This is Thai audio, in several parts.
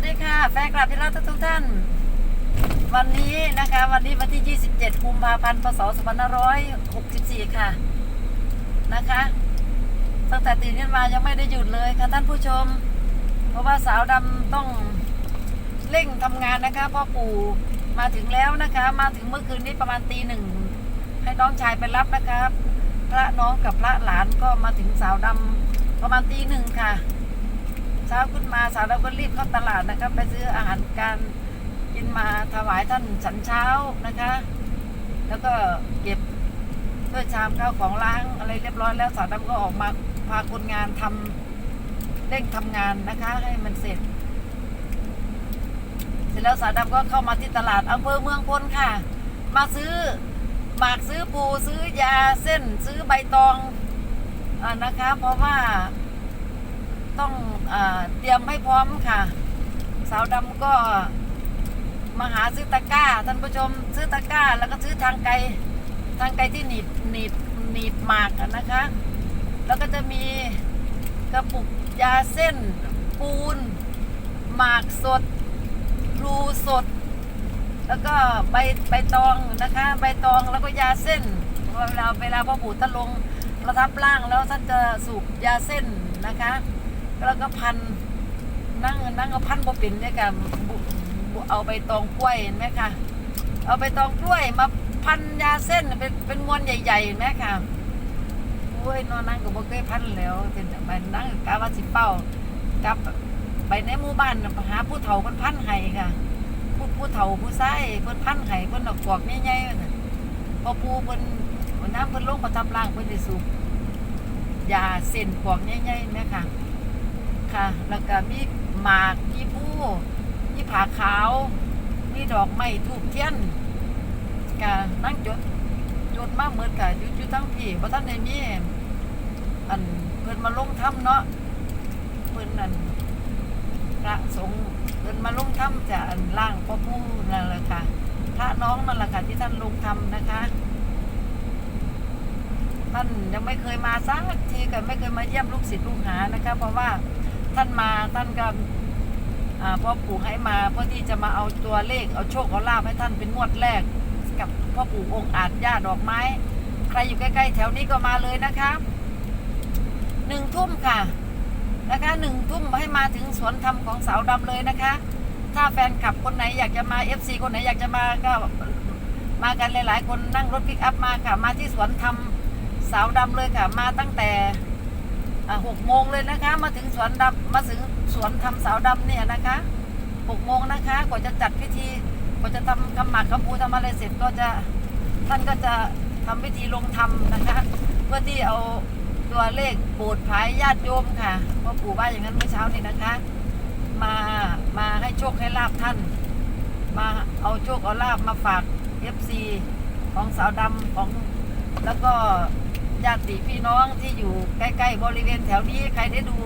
สดีค่ะ แฟนคลับที่รักทุกท่าน วันนี้นะคะ วันนี้วันที่ 27กุมภาพันธ์พศ2564 ค่ะ นะคะ ตั้งแต่ตื่นขึ้นมายังไม่ได้หยุดเลยค่ะท่านผู้ชม เพราะว่าสาวดำต้องเร่งทำงานนะคะพ่อปู่มาถึงแล้วนะคะ มาถึงเมื่อคืนนี้ประมาณตีหนึ่งให้น้องชายไปรับนะครับ พระน้องกับพระหลานก็มาถึงสาวดำประมาณตีหนึ่งค่ะ เช้าขึ้นมาสาวเราก็รีบเข้าตลาดนะครับไปซื้ออาหารการกินมาถวายท่านฉันเช้านะคะ แล้วก็เก็บถ้วยชามข้าวของล้างอะไรเรียบร้อยแล้วสาวดำก็ออกมาพาคนงานทำเร่งทำงานนะคะ ให้มันเสร็จ เสร็จแล้วสาวดำก็เข้ามาที่ตลาดอำเภอเมืองพลค่ะ มาซื้อหมากซื้อปูซื้อยาเส้น ซื้อใบตองอานะคะ เพราะว่า ต้องอเตรียมให้พร้อมค่ะ สาวดำก็มาหาซื้อตะกร้า ท่านผู้ชมซื้อตะกร้า แล้วก็ซื้อทางไกลทางไกลที่หนีบหนีบหนีบหมากนะคะ แล้วก็จะมีกระปุกยาเส้น ปูน หมากสดพลูสด แล้วก็ใบใบตองนะคะ ใบตองแล้วก็ยาเส้นเวลาเวลาพ่อปู่ท่านลงประทับร่างแล้วท่านจะสูบยาเส้นนะคะ แล้วก็พันนั่งนั่งเอาพันบ่เป็นเนี่ยค่ะเอาใบตองกล้วยเห็นไหมคะเอาใบตองกล้วยมาพันยาเส้นเป็นเป็นมวนใหญ่ๆเห็นไหมคะโอ้ยนอนนั่งก็บ่เคยพันแล้วเป็นไปนั่งกาว่าสิเป้ากลับไปในหมู่บ้านหาผู้เฒ่าเพิ่นพันให้ค่ะผู้ผู้เฒ่าผู้ชายเพิ่นพันให้เพิ่นดอกกอกใหญ่ๆน่ะพอปูเพิ่นน้ำเพิ่นลงประทับร่างเพิ่นได้สูบยาเส้นกอกใหญ่ๆแม่ค่ะ ค่ะ แล้วก็มีหมากมีผู้มีผาขาว มีดอกไม้ทูบเทียนกะนั่งจดจดมาเหมือนกับอยู่อยู่ทั้งพี่เพราะท่านในมีอันเพิ่นมาลงถ้ำเนาะเพิ่นนั่นพระสงฆ์เพิ่นมาลงถ้ำจะอันล่างพ่อผู้นั่นแหละค่ะพระน้องนั่นแหละค่ะที่ท่านลงทำนะคะท่านยังไม่เคยมาสักทีก็ไม่เคยมาเยี่ยมลูกศิษย์ลูกหานะคะ เพราะว่า ท่านมาท่านก็พ่อปู่ให้มาเพื่อที่จะมาเอาตัวเลขเอาโชคเอาลาภให้ท่านเป็นงวดแรก กับพ่อปู่องค์อาจย่าดอกไม้ ใครอยู่ใกล้ๆแถวนี้ก็มาเลยนะคะหนึ่งทุ่มค่ะนะคะหนึ่งทุ่มให้มาถึงสวนธรรมของสาวดำเลยนะคะ ถ้าแฟนคลับคนไหนอยากจะมา FC คนไหนอยากจะมาก็มากันหลายๆ คนนั่งรถปิกอัพมาค่ะ มาที่สวนธรรมสาวดำเลยค่ะ มาตั้งแต่ หกโมงเลยนะคะ มาถึงสวนดำมาถึงสวนทำสาวดำเนี่ยนะคะหกโมงนะคะ กว่าจะจัดพิธีกว่าจะทำคำหมากคำพูทำอะไรเสร็จก็จะท่านก็จะทำพิธีลงธรรมนะคะ เพื่อที่เอาตัวเลขโปรดภายญาติโยมค่ะเพราะปู่ว่าอย่างนั้นเมื่อเช้านี้นะคะ มามาให้โชคให้ลาบท่าน มาเอาโชคเอาลาบมาฝาก FC ของสาวดำของแล้วก็ ญาติพี่น้องที่อยู่ใกล้ ๆ บริเวณแถวนี้ใครได้ดู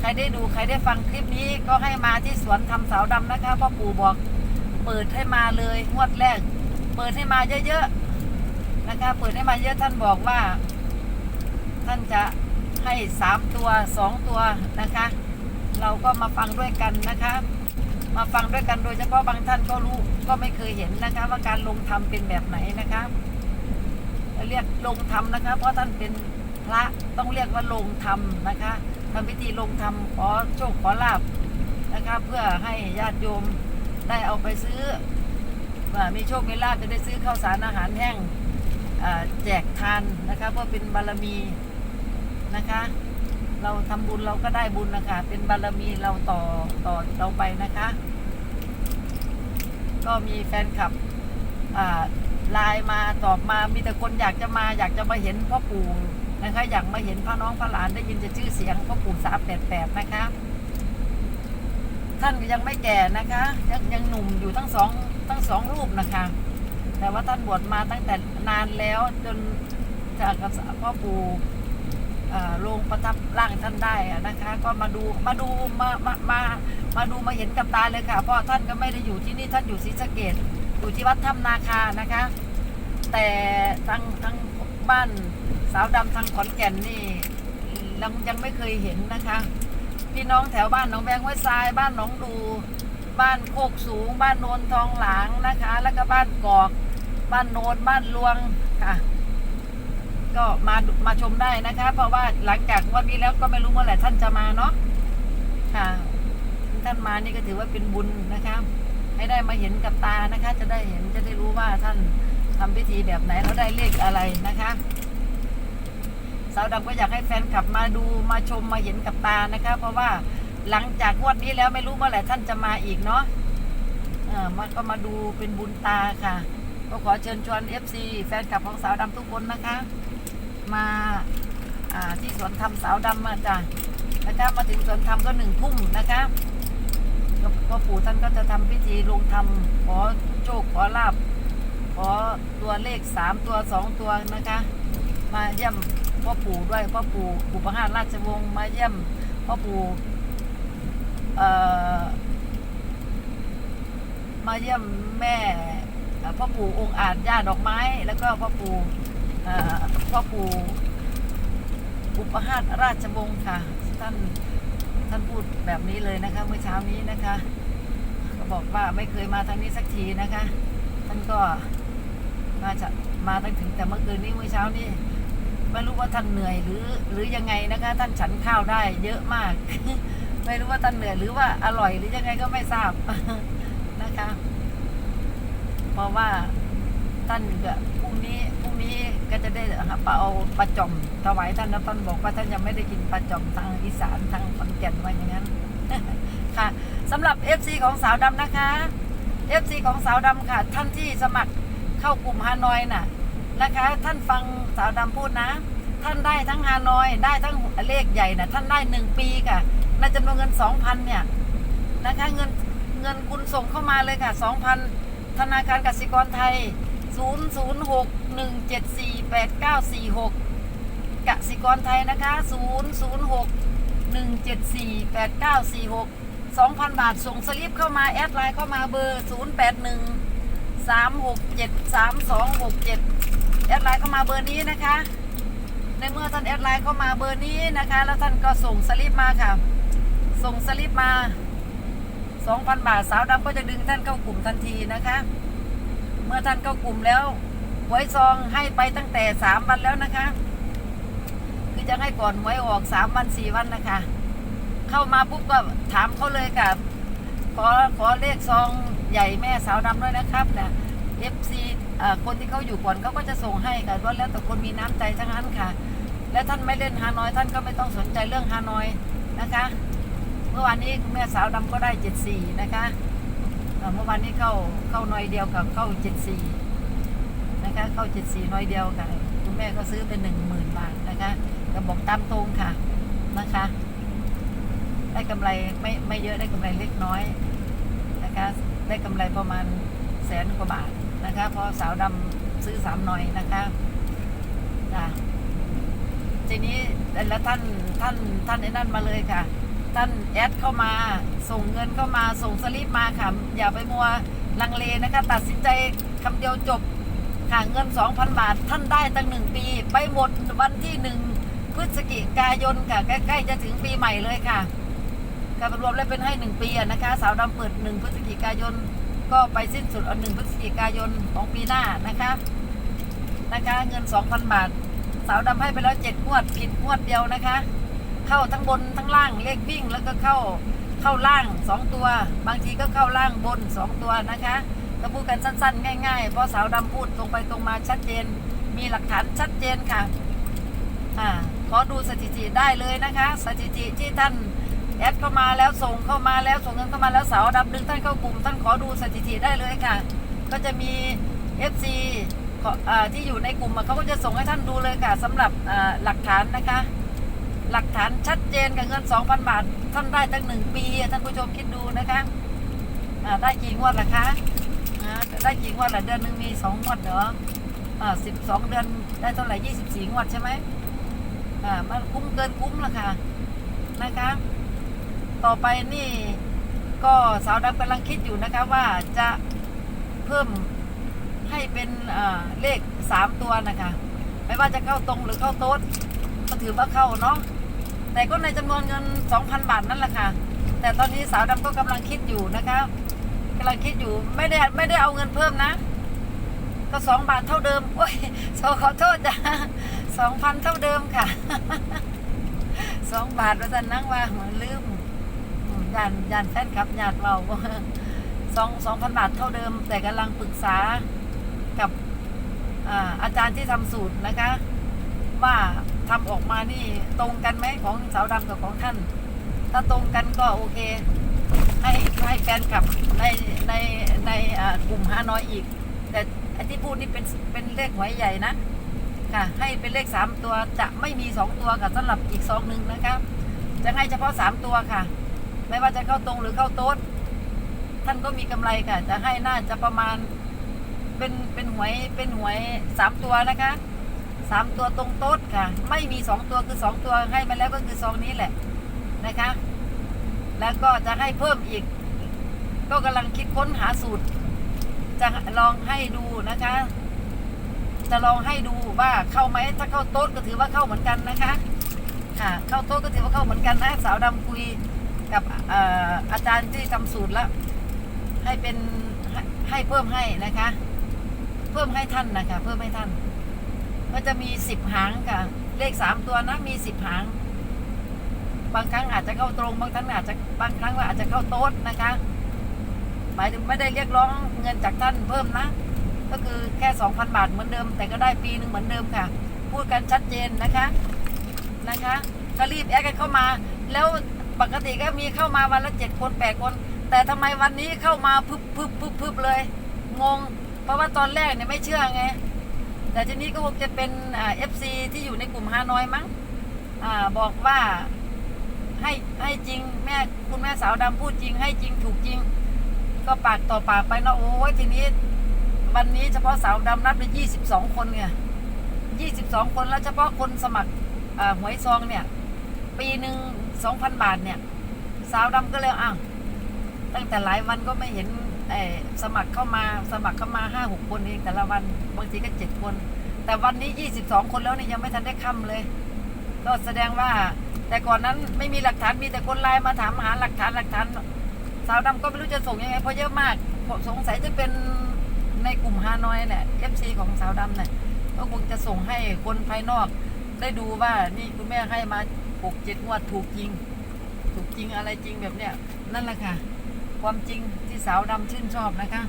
ใครได้ดูใครได้ฟังคลิปนี้ก็ให้มาที่สวนทำสาวดำนะคะพ่อปู่บอก เปิดให้มาเลยงวดแรก เปิดให้มาเยอะๆนะคะ เปิดให้มาเยอะท่านบอกว่า ท่านจะให้สามตัวสองตัวนะคะ เราก็มาฟังด้วยกันนะคะ มาฟังด้วยกันโดยเฉพาะบางท่านก็รู้ก็ไม่เคยเห็นนะคะ ว่าการลงทำเป็นแบบไหนนะคะ เรียกลงธรรมนะคะ เพราะท่านเป็นพระต้องเรียกว่าลงธรรมนะคะทำพิธีลงธรรมขอโชคขอลาบนะคะเพื่อให้ญาติโยมได้เอาไปซื้อว่ามีโชคมีลาบจะได้ซื้อข้าวสารอาหารแห้งแจกทานนะคะเพื่อเป็นบารมีนะคะ เราทำบุญเราก็ได้บุญนะคะ เป็นบารมีเราต่อต่อเราไปนะคะ ก็มีแฟนคลับอ่า ไลน์มาตอบมามีแต่คนอยากจะมาอยากจะมาเห็นพ่อปู่นะคะอยากมาเห็นพระน้องพระหลานได้ยินจะชื่อเสียงพ่อปู่สามแปดแปดนะคะ ท่านยังไม่แก่นะคะ ยังยังหนุ่มอยู่ทั้งสองทั้งสองรูปนะคะ แต่ว่าท่านบวชมาตั้งแต่นานแล้วจนจากพ่อปู่ลงประทับร่างท่านได้นะคะ ก็มาดูมาดูมามามามาดูมาเห็นกับตาเลยค่ะ เพราะท่านก็ไม่ได้อยู่ที่นี่ท่านอยู่ศรีสะเกด อยู่ที่วัดถ้ำนาคานะคะ แต่ทางทางบ้านสาวดำทางขอนแก่นนี่ยังยังไม่เคยเห็นนะคะ พี่น้องแถวบ้านหนองแบงห้วยทราย บ้านหนองดู บ้านโคกสูง บ้านโนนทองหลางนะคะ แล้วก็บ้านกอก บ้านโนนบ้านลวงค่ะ ก็มามาชมได้นะคะ เพราะว่าหลังจากวันนี้แล้วก็ไม่รู้เมื่อไหร่ท่านจะมาเนาะค่ะท่านมานี่ก็ถือว่าเป็นบุญนะคะ ให้ได้มาเห็นกับตานะคะ จะได้เห็นจะได้รู้ว่าท่านทำพิธีแบบไหนแล้วได้เลขอะไรนะคะสาวดำก็อยากให้แฟนคลับมาดูมาชมมาเห็นกับตานะคะ เพราะว่าหลังจากงวดนี้แล้วไม่รู้เมื่อไหร่ท่านจะมาอีกเนาะเออมาก็มาดูเป็นบุญตาค่ะก็ขอเชิญชวน FC แฟนคลับของสาวดำทุกคนนะคะ มาที่สวนธรรมสาวดำมาจ้ะนะคะมาถึงสวนธรรมก็หนึ่งทุ่มนะคะ พ่อปู่ท่านก็จะทำพิธีลงธรรมขอโชคขอลาบขอตัวเลขสามตัวสองตัวนะคะ มาเยี่ยมพ่อปู่ด้วยพ่อปู่ปู่ประหารราชวงศ์มาเยี่ยมพ่อปู่เอ่อมาเยี่ยมแม่พ่อปู่องค์อาจย่าดอกไม้ แล้วก็พ่อปู่เอ่อพ่อปู่อุปหาตราชวงศ์ค่ะท่าน ท่านพูดแบบนี้เลยนะคะ เมื่อเช้านี้นะคะ ก็บอกว่าไม่เคยมาทางนี้สักทีนะคะ ท่านก็มาจะมาตั้งถึงแต่เมื่อคืนนี้เมื่อเช้านี้ไม่รู้ว่าท่านเหนื่อยหรือหรือยังไงนะคะ ท่านฉันข้าวได้เยอะมาก ไม่รู้ว่าท่านเหนื่อยหรือว่าอร่อยหรือยังไงก็ไม่ทราบนะคะ เพราะว่าท่านก็พรุ่งนี้พรุ่งนี้ ก็จะได้ปลาเอาปลาจอมถวายท่านแล้วท่านบอกว่าท่านยังไม่ได้กินปลาจอมทางอีสานทางขอนแก่นว่าอย่างนั้นค่ะสำหรับ FC ของสาวดำนะคะ FC ของสาวดำค่ะ ท่านที่สมัครเข้ากลุ่มฮานอยน่ะนะคะ ท่านฟังสาวดำพูดนะ ท่านได้ทั้งฮานอย ได้ทั้งเลขใหญ่นะท่านได้หนึ่งปีค่ะในจำนวนเงินสองพันเนี่ยนะคะเงินเงินคุณส่งเข้ามาเลยค่ะสองพันธนาคารกสิกรไทย ศูนย์ศูนย์หกสิกรไทยนะคะศูนย์ศูนย์หกหนึ่งเจ็ดสี่แปดเก้าสี่หกสองพันบาท ส่งสลิปเข้ามา แอดไลน์เข้ามาเบอร์ศูนย์แปดหนึ่งสามหกเจ็ดสามสองหกเจ็ดแอดไลน์เข้ามาเบอร์นี้นะคะ ในเมื่อท่านแอดไลน์เข้ามาเบอร์นี้นะคะ แล้วท่านก็ส่งสลิปมาค่ะ ส่งสลิปมา 2,000 บาทสาวดำก็จะดึงท่านเข้ากลุ่มทันทีนะคะ เมื่อท่านเข้ากลุ่มแล้วหวยซองให้ไปตั้งแต่3วันแล้วนะคะ คือจะให้ก่อนหวยออก3วัน4วันนะคะ เข้ามาปุ๊บก็ถามเขาเลยค่ะ ขอขอเลขซองใหญ่แม่สาวดำด้วยนะครับเนี่ย FC เอ่อคนที่เขาอยู่ก่อนเขาก็จะส่งให้ค่ะล้วนแล้วแต่คนมีน้ำใจทั้งนั้นค่ะ และท่านไม่เล่นฮานอยท่านก็ไม่ต้องสนใจเรื่องฮานอยนะคะ เมื่อวานนี้คุณแม่สาวดำก็ได้74นะคะ เมื่อวานนี้เข้าเข้าหน่อยเดียวกับเข้า74นะคะเข้า74หน่อยเดียวค่ะคุณแม่ก็ซื้อเป็น10,000บาทนะคะก็บอกตามตรงค่ะนะคะ ได้กำไรไม่ไม่เยอะได้กำไรเล็กน้อยนะคะได้กำไรประมาณแสนกว่าบาทนะคะเพอสาวดำซื้อสามหน่อยนะคะจ้ะทีนี้แล้วท่านท่านท่านไอ้นั่นมาเลยค่ะ ท่านแอดเข้ามา ส่งเงินเข้ามาส่งสลิปมาค่ะ อย่าไปมัวลังเลนะคะ ตัดสินใจคำเดียวจบค่ะเงิน 2,000 บาท ท่านได้ตั้งหนึ่งปี ไปหมดวันที่หนึ่งพฤศจิกายนค่ะ ใกล้ ๆ จะถึงปีใหม่เลยค่ะการรวมแล้วเป็นให้หนึ่งปีนะคะ สาวดำเปิดหนึ่งพฤศจิกายน ก็ไปสิ้นสุดเอาหนึ่งพฤศจิกายนของปีหน้านะคะนะคะ เงินสองพันบาท สาวดำให้ไปแล้วเจ็ดงวดผิดงวดเดียวนะคะ เข้าทั้งบนทั้งล่างเลขวิ่งแล้วก็เข้าเข้าล่างสองตัว บางทีก็เข้าล่างบนสองตัวนะคะก็พูดกันสั้น ๆ ง่ายๆเพราะสาวดำพูดตรงไปตรงมาชัดเจน มีหลักฐานชัดเจนค่ะอ่าขอดูสถิติได้เลยนะคะ สถิติที่ท่านแอดเข้ามาแล้วส่งเข้ามาแล้วส่งเงินเข้ามาแล้วสาวดับดึงท่านเข้ากลุ่มท่านขอดูสถิติได้เลยค่ะ ก็จะมี FC ขออ่าที่อยู่ในกลุ่มเขาก็จะส่งให้ท่านดูเลยค่ะสำหรับหลักฐานนะคะ หลักฐานชัดเจนกับเงิน 2,000 บาท ท่านได้ตั้งหนึ่งปีท่านผู้ชมคิดดูนะคะได้กี่งวดล่ะคะได้กี่งวดล่ะเดือนหนึ่งมีสองงวดเหรอสิบสองเดือนได้เท่าไหร่ยี่สิบสี่งวดใช่ไหมอ่ามันคุ้มเกินคุ้มละค่ะนะคะ ต่อไปนี่ก็สาวดำกำลังคิดอยู่นะคะว่าจะเพิ่มให้เป็นเลขสามตัวนะคะ ไม่ว่าจะเข้าตรงหรือเข้าโต๊ดก็ถือว่าเข้าเนาะ แต่ก็ในจำนวนเงิน 2,000 บาทนั่นแหละค่ะ แต่ตอนนี้สาวดำก็กำลังคิดอยู่นะคะกำลังคิดอยู่ไม่ได้ไม่ได้เอาเงินเพิ่มนะ ก็สองบาทเท่าเดิมโอ้ยโซขอโทษจ้ะสองพันเท่าเดิมค่ะสองบาทว่าจะนั่งว่าเหมือนลืมยานยานแฟนคลับญาติเราสองสองพันบาทเท่าเดิม แต่กำลังปรึกษากับอาอาจารย์ที่ทำสูตรนะคะ ว่า ทำออกมานี่ตรงกันไหมของสาวดำกับของท่าน ถ้าตรงกันก็โอเค ให้ให้แฟนคลับในในในอ่ากลุ่มฮานอยอีก แต่ไอ้ที่พูดนี่เป็นเป็นเลขหวยใหญ่นะค่ะให้เป็นเลขสามตัวจะไม่มีสองตัวค่ะสำหรับอีกซองหนึ่งนะคะจะให้เฉพาะสามตัวค่ะ ไม่ว่าจะเข้าตรงหรือเข้าโต๊ดท่านก็มีกำไรค่ะ จะให้น่าจะประมาณเป็นเป็นหวยเป็นหวยสามตัวนะคะ สามตัวตรงโต๊ดค่ะ ไม่มีสองตัวคือสองตัวให้มาแล้วก็คือซองนี้แหละนะคะ แล้วก็จะให้เพิ่มอีก ก็กำลังคิดค้นหาสูตร จะลองให้ดูนะคะ จะลองให้ดูว่าเข้าไหมถ้าเข้าโต๊ดก็ถือว่าเข้าเหมือนกันนะคะ ค่ะ เข้าโต๊ดก็ถือว่าเข้าเหมือนกันนะสาวดำคุยกับเอ่อาจารย์ที่ทำสูตรแล้วให้เป็นใหให้เพิ่มให้นะคะ เพิ่มให้ท่านนะคะ เพิ่มให้ท่าน ก็จะมีสิบหางค่ะ เลขสามตัวนะมีสิบหาง บางครั้งอาจจะเข้าตรง บางครั้งอาจจะบางครั้งว่าอาจจะเข้าโต๊ดนะคะ หมายถึงไม่ได้เรียกร้องเงินจากท่านเพิ่มนะ ก็คือแค่สองพันบาทเหมือนเดิม แต่ก็ได้ปีหนึ่งเหมือนเดิมค่ะ พูดกันชัดเจนนะคะนะคะก็รีบแอดกันเข้ามา แล้วปกติก็มีเข้ามาวันละเจ็ดคนแปดคน แต่ทำไมวันนี้เข้ามาพึบพึบพึบพึบเลย งง เพราะว่าตอนแรกเนี่ยไม่เชื่อไง แต่ทีนี้ก็คงจะเป็นเอฟซีที่อยู่ในกลุ่มฮานอยมั้งอบอกว่าให้ให้จริงแม่คุณแม่สาวดำพูดจริง ให้จริงถูกจริง ก็ปากต่อปากไปนะโอ้ยทีนี้ วันนี้เฉพาะสาวดำนับได้ยี่สิบสองคนเนี่ยยี่สิบสองคนแล้วเฉพาะคนสมัครหวยซองเนี่ย ปีหนึ่งสองพันบาทเนี่ย สาวดำก็เลยอ้าวตั้งแต่หลายวันก็ไม่เห็น สมัครเข้ามาสมัครเข้ามาห้าหกคนเองแต่ละวันบางทีก็เจ็ดคน แต่วันนี้ยี่สิบสองคนแล้วเนี่ยยังไม่ทันได้ค่ำเลย ก็แสดงว่า แต่ก่อนนั้นไม่มีหลักฐานมีแต่คนไลน์มาถามหาหลักฐานหลักฐานสาวดำก็ไม่รู้จะส่งยังไงเพราะเยอะมากสงสัยจะเป็นในกลุ่มฮานอยเนี่ยเอฟซีของสาวดำเนี่ยก็คงจะส่งให้คนภายนอก ได้ดูว่านี่คุณแม่ให้มาหกเจ็ดงวดถูกจริง ถูกจริงอะไรจริงแบบเนี้ยนั่นแหละค่ะ ความจริงที่สาวดำชื่นชอบนะคะ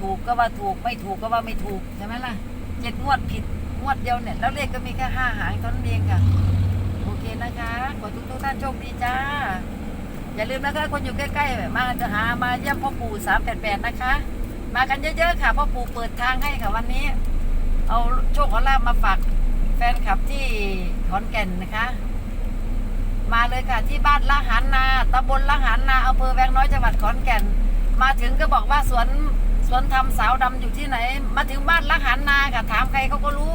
ถูกก็ว่าถูกไม่ถูกก็ว่าไม่ถูกใช่ไหมล่ะเจ็ดงวดผิดงวดเดียวเนี่ย แล้วเลขก็มีแค่ห้าหางเท่านั้นเองค่ะ โอเคนะคะขอทุกทุกท่านโชคดีจ้า อย่าลืมนะคะคนอยู่ใกล้ๆมาจะหามาเยี่ยมพ่อปู่สามแปดแปดนะคะ มากันเยอะๆค่ะพ่อปู่เปิดทางให้ค่ะวันนี้ เอาโชคเอลาบมาฝากแฟนคลับที่ขอนแก่นนะคะ มาเลยค่ะที่บ้านละหานนาตำบลละหานนาอำเภอแวงน้อยจังหวัดขอนแก่น มาถึงก็บอกว่าสวนสวนธรรมสาวดำอยู่ที่ไหน มาถึงบ้านละหานนาค่ะถามใครเขาก็รู้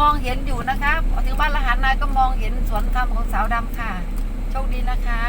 มองเห็นอยู่นะคะพอถึงบ้านละหานนาก็มองเห็นสวนธรรมของสาวดำค่ะ โชคดีนะคะ